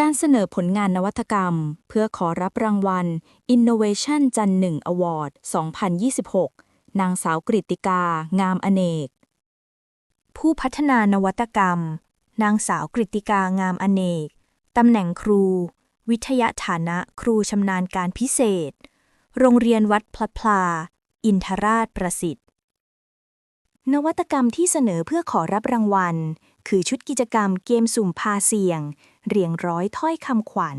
การเสนอผลงานนวัตกรรม เพื่อขอรับรางวัล Innovation จันหนึ่ง Award 2026 นางสาวกริติกา งามอเนก ผู้พัฒนานวัตกรรม นางสาวกริติกางามอเนก ตำแหน่งครู วิทยาฐานะครูชำนาญการพิเศษ โรงเรียนวัดพลัดพลา อินทราชประสิทธิ์ นวัตกรรมที่เสนอเพื่อขอรับรางวัล คือชุดกิจกรรมเกมสุ่มพาเสียง เรียงร้อยถ้อยคำขวัญ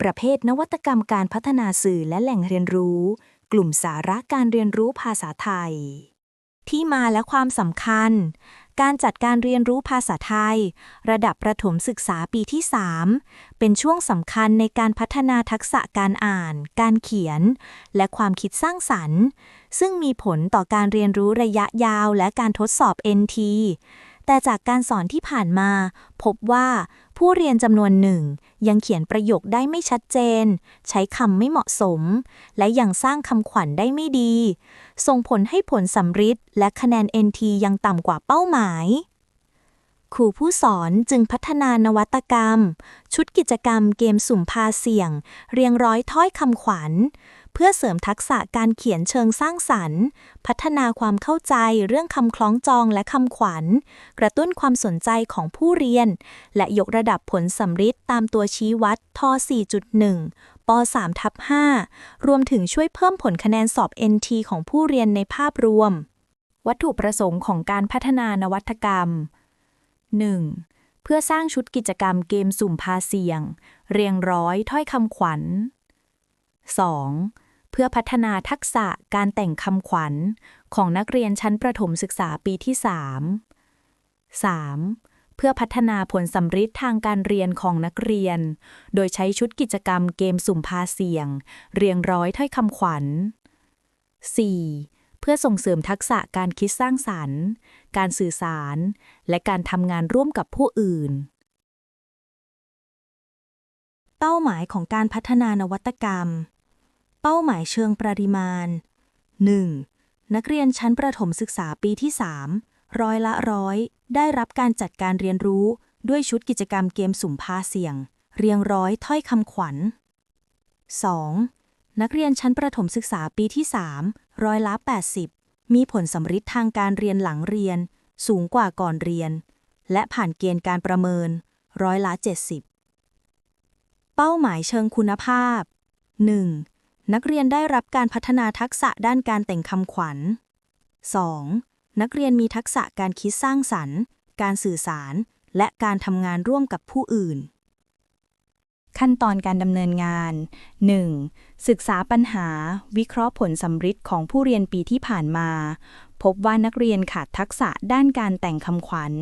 ประเภทนวัตกรรมการพัฒนาสื่อและแหล่งเรียนรู้ กลุ่มสาระการเรียนรู้ภาษาไทย ที่มาและความสำคัญ การจัดการเรียนรู้ภาษาไทย ระดับประถมศึกษาปีที่ 3 เป็นช่วงสำคัญในการพัฒนาทักษะการอ่าน การเขียน และความคิดสร้างสรรค์ ซึ่งมีผลต่อการเรียนรู้ระยะยาวและการทดสอบ NT แต่จากการสอนที่ผ่านมา พบว่า ผู้เรียนจำนวนหนึ่ง ยังเขียนประโยคได้ไม่ชัดเจน ใช้คำไม่เหมาะสม และยังสร้างคำขวัญได้ไม่ดี ส่งผลให้ผลสำริดและคะแนน NT ยังต่ำกว่าเป้าหมายครูผู้สอนจึงพัฒนานวัตกรรม ชุดกิจกรรมเกมสุ่มพาเสียง เรียงร้อยถ้อยคำขวัญ เพื่อเสริมทักษะการเขียนเชิงสร้างสรรค์ พัฒนาความเข้าใจเรื่องคำคล้องจองและคำขวัญ กระตุ้นความสนใจของผู้เรียน และยกระดับผลสำริดตามตัวชี้วัดท 4.1 ป 3 ทับ 5 รวมถึงช่วยเพิ่มผลคะแนนสอบ NT ของผู้เรียนในภาพรวม วัตถุประสงค์ของการพัฒนานวัตกรรม 1. เพื่อสร้างชุดกิจกรรมเกมสุ่มพาเสียง เรียงร้อยถ้อยคำขวัญ 2. เพื่อพัฒนาทักษะการแต่งคำขวัญของนักเรียนชั้นประถมศึกษาปีที่ 3 3. เพื่อพัฒนาผลสำริดทางการเรียนของนักเรียน โดยใช้ชุดกิจกรรมเกมสุ่มพาเสียง เรียงร้อยถ้อยคำขวัญ 4. เพื่อส่งเสริมทักษะการคิดสร้างสรรค์ การสื่อสาร และการทำงานร่วมกับผู้อื่นเป้าหมายของการพัฒนานวัตกรรม เป้าหมายเชิงปริมาณ 1. นักเรียนชั้นประถมศึกษาปีที่ 3 ร้อยละร้อยได้รับการจัดการเรียนรู้ด้วยชุดกิจกรรมเกมสุ่มพาเสียง เรียงร้อยถ้อยคำขวัญ 2. นักเรียนชั้นประถมศึกษาปีที่ 3 ร้อยละ80 มีผลสำริดทางการเรียนหลังเรียน สูงกว่าก่อนเรียน และผ่านเกณฑ์การประเมิน ร้อยละ 70 เป้าหมายเชิงคุณภาพ 1. นักเรียนได้รับการพัฒนาทักษะด้านการแต่งคำขวัญ 2. นักเรียนมีทักษะการคิดสร้างสรรค์ การสื่อสาร และการทำงานร่วมกับผู้อื่น ขั้นตอนการดำเนินงาน 1. ศึกษาปัญหา วิเคราะห์ผลสำริดของผู้เรียนปีที่ผ่านมา พบว่านักเรียนขาดทักษะด้านการแต่งคำขวัญ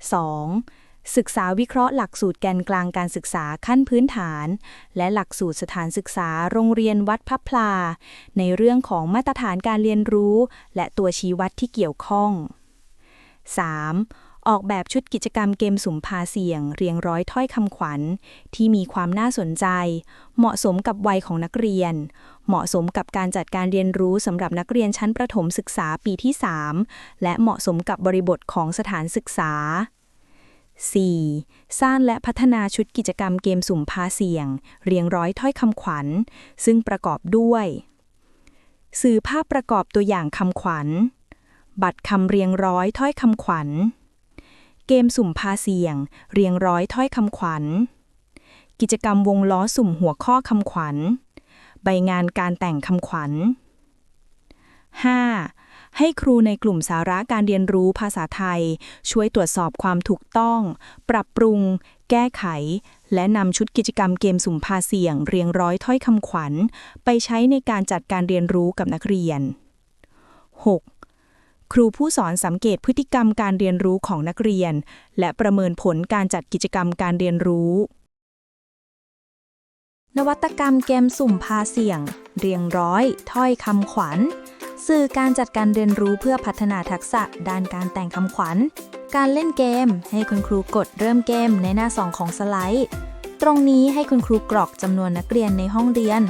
2. ศึกษาวิเคราะห์หลักสูตรแกนกลางการศึกษาขั้นพื้นฐาน และหลักสูตรสถานศึกษาโรงเรียนวัดพระพลา ในเรื่องของมาตรฐานการเรียนรู้ และตัวชี้วัดที่เกี่ยวข้อง 3. ออกแบบชุดกิจกรรมเกมสุ่มพาเสียง เรียงร้อยถ้อยคำขวัญ ที่มีความน่าสนใจ เหมาะสมกับวัยของนักเรียน เหมาะสมกับการจัดการเรียนรู้สำหรับนักเรียนชั้นประถมศึกษาปีที่ 3 และเหมาะสมกับบริบทของสถานศึกษา 4. สร้างและพัฒนาชุดกิจกรรมเกมสุ่มพาเสียง เรียงร้อยถ้อยคำขวัญ ซึ่งประกอบด้วย สื่อภาพประกอบตัวอย่างคำขวัญ บัตรคำเรียงร้อยถ้อยคำขวัญ เกมสุ่มพาเสียง เรียงร้อยถ้อยคำขวัญ กิจกรรมวงล้อสุ่มหัวข้อคำขวัญ ใบงานการแต่งคำขวัญ 5. ให้ครูในกลุ่มสาระการเรียนรู้ภาษาไทย ช่วยตรวจสอบความถูกต้อง ปรับปรุง แก้ไข และนำชุดกิจกรรมเกมสุ่มพาเสียง เรียงร้อยถ้อยคำขวัญ ไปใช้ในการจัดการเรียนรู้กับนักเรียน 6. ครูผู้สอนสังเกตพฤติกรรมการเรียนรู้ของนักเรียน และประเมินผลการจัดกิจกรรมการเรียนรู้ นวัตกรรมเกมสุ่มพาเสียง เรียงร้อย ถ้อยคำขวัญ สื่อการจัดการเรียนรู้เพื่อพัฒนาทักษะด้านการแต่งคำขวัญ การเล่นเกม ให้คุณครูกดเริ่มเกมในหน้าสองของสไลด์ ตรงนี้ให้คุณครูกรอกจำนวนนักเรียนในห้องเรียน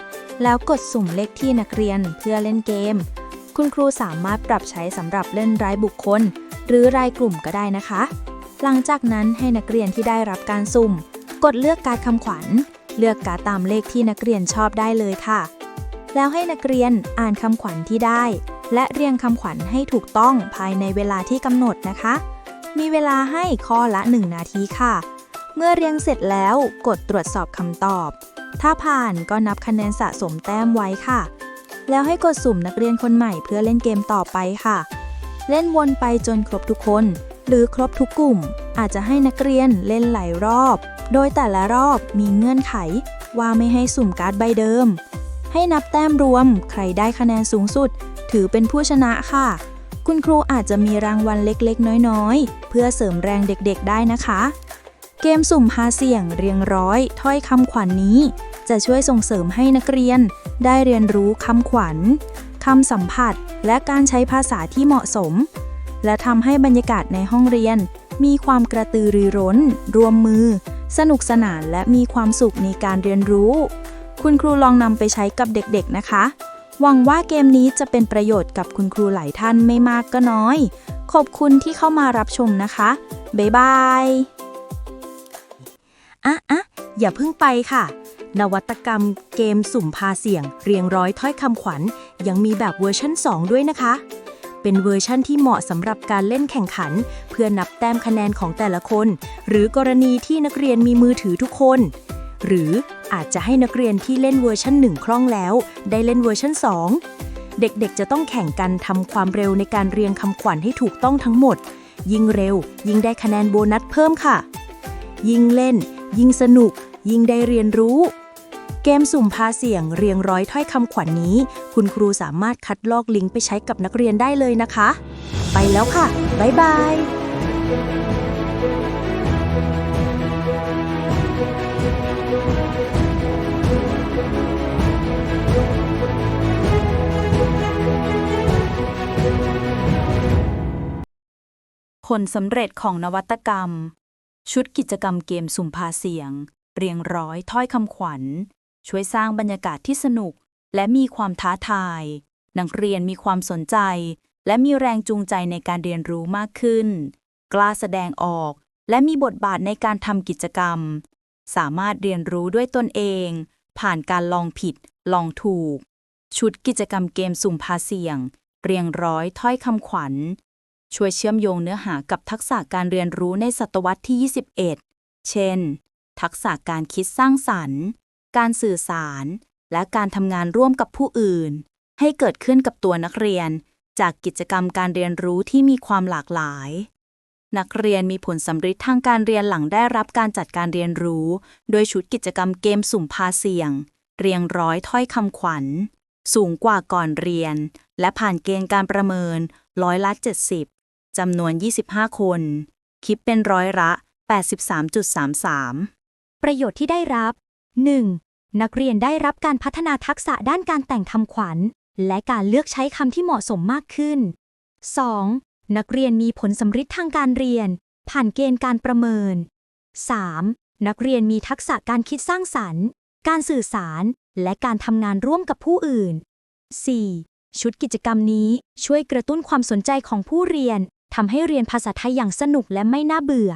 แล้วกดสุ่มเลขที่นักเรียนเพื่อเล่นเกม คุณครูสามารถปรับใช้สำหรับเล่นรายบุคคล หรือรายกลุ่มก็ได้นะคะ หลังจากนั้นให้นักเรียนที่ได้รับการสุ่ม กดเลือกการคำขวัญ เลือกการตามเลขที่นักเรียนชอบได้เลยค่ะ แล้วให้นักเรียนอ่านคำขวัญที่ได้ และเรียงคำขวัญให้ถูกต้องภายในเวลาที่กำหนดนะคะ มีเวลาให้ข้อละ 1 นาทีค่ะ เมื่อเรียงเสร็จแล้วกดตรวจสอบคำตอบ ถ้าผ่านก็นับคะแนนสะสมแต้มไว้ค่ะ แล้วให้กดสุ่มนักเรียนคนใหม่เพื่อเล่นเกมต่อไปค่ะ เล่นวนไปจนครบทุกคน หรือครบทุกกลุ่ม อาจจะให้นักเรียนเล่นหลายรอบ โดยแต่ละรอบมีเงื่อนไขว่าไม่ให้สุ่มการ์ดใบเดิม ให้นับแต้มรวม ใครได้คะแนนสูงสุด ถือเป็นผู้ชนะค่ะ คุณครูอาจจะมีรางวัลเล็กๆ น้อยๆ เพื่อเสริมแรงเด็กๆ ได้นะคะ เกมสุ่มหาเสี่ยงเรียงร้อย ถ้อยคำขวัญนนี้ จะช่วยส่งเสริมให้นักเรียน ได้เรียนรู้คำขวัญคำสัมผัส และการใช้ภาษาที่เหมาะสม และทำให้บรรยากาศในห้องเรียน มีความกระตือรือร้น รวมมือ สนุกสนานและมีความสุขในการเรียนรู้ คุณครูลองนำไปใช้กับเด็กๆนะคะ หวังว่าเกมนี้จะเป็นประโยชน์กับคุณครูหลายท่านไม่มากก็น้อย ขอบคุณที่เข้ามารับชมนะคะ บ๊ายบายอะอะอย่าเพิ่งไปค่ะ นวัตกรรมเกมสุ่มพาเสียง เรียงร้อยถ้อยคำขวัญ ยังมีแบบเวอร์ชั่น2 ด้วยนะคะ เป็นเวอร์ชั่นที่เหมาะสำหรับการเล่นแข่งขัน เพื่อนับแต้มคะแนนของแต่ละคน หรือกรณีที่นักเรียนมีมือถือทุกคน หรืออาจจะให้นักเรียนที่เล่นเวอร์ชัน1 คล่องแล้ว ได้เล่นเวอร์ชัน2 เด็กๆ จะต้องแข่งกันทำความเร็วในการเรียงคำขวัญให้ถูกต้องทั้งหมด ยิ่งเร็ว ยิ่งได้คะแนนโบนัสเพิ่มค่ะ ยิ่งเล่น ยิ่งสนุก ยิ่งได้เรียนรู้ เกมสุ่มพาเสียงเรียงร้อยถ้อยคำขวัญนนี้ คุณครูสามารถคัดลอกลิงก์ไปใช้กับนักเรียนได้เลยนะคะ ไปแล้วค่ะ บ๊ายบาย ลสำเร็จของนวัตกรรม ชุดกิจกรรมเกมสุ่มพาเสียง เรียงร้อยถ้อยคำขวัญ ช่วยสร้างบรรยากาศที่สนุก และมีความท้าทาย นักเรียนมีความสนใจ และมีแรงจูงใจในการเรียนรู้มากขึ้น กล้าแสดงออก และมีบทบาทในการทำกิจกรรม สามารถเรียนรู้ด้วยตนเอง ผ่านการลองผิด ลองถูก ชุดกิจกรรมเกมสุ่มพาเสียง เรียงร้อยถ้อยคำขวัญ ช่วยเชื่อมโยงเนื้อหากับทักษะการเรียนรู้ในศตวรรษที่ 21 เช่น ทักษะการคิดสร้างสรรค์ การสื่อสาร และการทำงานร่วมกับผู้อื่น ให้เกิดขึ้นกับตัวนักเรียน จากกิจกรรมการเรียนรู้ที่มีความหลากหลาย นักเรียนมีผลสำฤทธิ์ทางการเรียนหลังได้รับการจัดการเรียนรู้ โดยชุดกิจกรรมเกมสุ่มพาเสี่ยง เรียงร้อยถ้อยคำขวัญ สูงกว่าก่อนเรียน และผ่านเกณฑ์การประเมินร้อยละ 70 จำนวน 25 คน คิดเป็นร้อยละ 83.33 ประโยชน์ที่ได้รับ 1. นักเรียนได้รับการพัฒนาทักษะด้านการแต่งคำขวัญ และการเลือกใช้คำที่เหมาะสมมากขึ้น 2. นักเรียนมีผลสำฤทธิ์ทางการเรียน ผ่านเกณฑ์การประเมิน 3. นักเรียนมีทักษะการคิดสร้างสรรค์ การสื่อสาร และการทำงานร่วมกับผู้อื่น 4. ชุดกิจกรรมนี้ช่วยกระตุ้นความสนใจของผู้เรียน ทำให้เรียนภาษาไทยอย่างสนุกและไม่น่าเบื่อ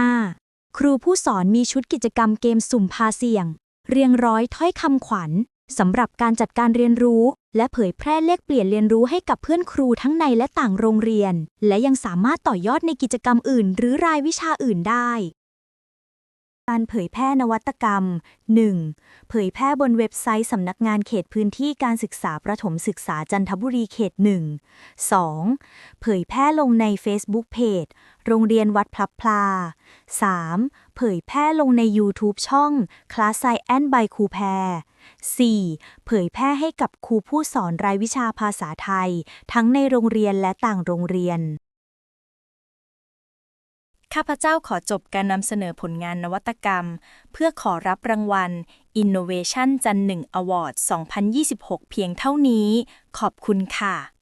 5. ครูผู้สอนมีชุดกิจกรรมเกมสุ่มพาเสียง เรียงร้อยถ้อยคำขวัญสำหรับการจัดการเรียนรู้ และเผยแพร่เลขเปลี่ยนเรียนรู้ให้กับเพื่อนครูทั้งในและต่างโรงเรียน และยังสามารถต่อยอดในกิจกรรมอื่น หรือรายวิชาอื่นได้ การเผยแพร่นวัตกรรม 1. เผยแพร่บนเว็บไซต์สำนักงานเขตพื้นที่การศึกษาประถมศึกษาจันทบุรีเขต 1 2. เผยแพร่ลงใน Facebook Page โรงเรียนวัดพลับพลา 3. เผยแพร่ลงใน YouTube ช่องคลาสไซแอนบายครูแพร 4. เผยแพร่ให้กับครูผู้สอนรายวิชาภาษาไทย ทั้งในโรงเรียนและต่างโรงเรียน ข้าพเจ้าขอจบการนำเสนอผลงานนวัตกรรม เพื่อขอรับรางวัล Innovation จันหนึ่ง Award 2026 เพียงเท่านี้ ขอบคุณค่ะ